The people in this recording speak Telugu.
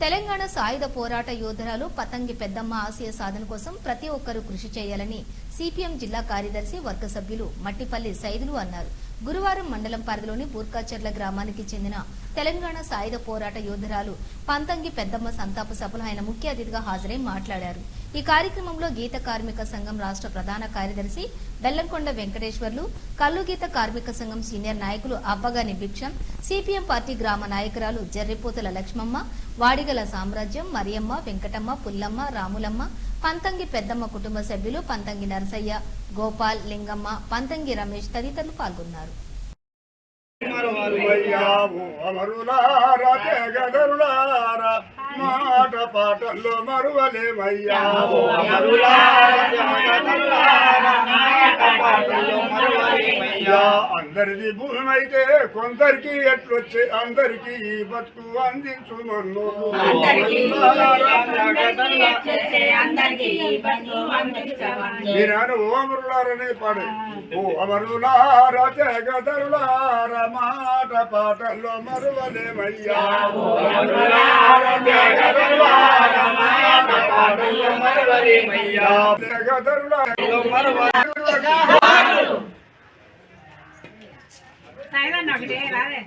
తెలంగాణ సాయుధ పోరాట యోధురాలు పతంగి పెద్దమ్మ ఆశయ సాధన కోసం ప్రతి ఒక్కరూ కృషి చేయాలని సిపిఎం జిల్లా కార్యదర్శి వర్గ సభ్యులు మట్టిపల్లి సైదులు అన్నారు. గురువారం మండలం పరిధిలోని బూర్కాచెర్ల గ్రామానికి చెందిన తెలంగాణ సాయుధ పోరాట యోధురాలు పంతంగి పెద్దమ్మ సంతాప సభలో ఆయన ముఖ్య అతిథిగా హాజరై మాట్లాడారు. ఈ కార్యక్రమంలో గీత కార్మిక సంఘం రాష్ట్ర ప్రధాన కార్యదర్శి బెల్లంకొండ వెంకటేశ్వర్లు కల్లు గీత కార్మిక సంఘం సీనియర్ నాయకులు అబ్బగాని భిక్షం సిపిఎం పార్టీ గ్రామ నాయకురాలు జర్రిపోతుల లక్ష్మమ్మ వాడిగల సామ్రాజ్యం మరియమ్మ వెంకటమ్మ పుల్లమ్మ రాములమ్మ పంతంగి పెద్దమ్మ కుటుంబ సభ్యులు పంతంగి నరసయ్య గోపాల్ లింగమ్మ పంతంగి రమేష్ తదితరులు పాల్గొన్నారు. మాట పాటల్లో అయ్యా అందరిది భూమైతే కొందరికి ఎట్లొచ్చే అందరికి ఈ బతుకు అందించు మీరాను ఓ అమరులారనే పాడే. ఓ అమరులారా తెగదరులారా మాట పాటల్లో మరువలేమయ్యా. Está en la noche, ¿vale?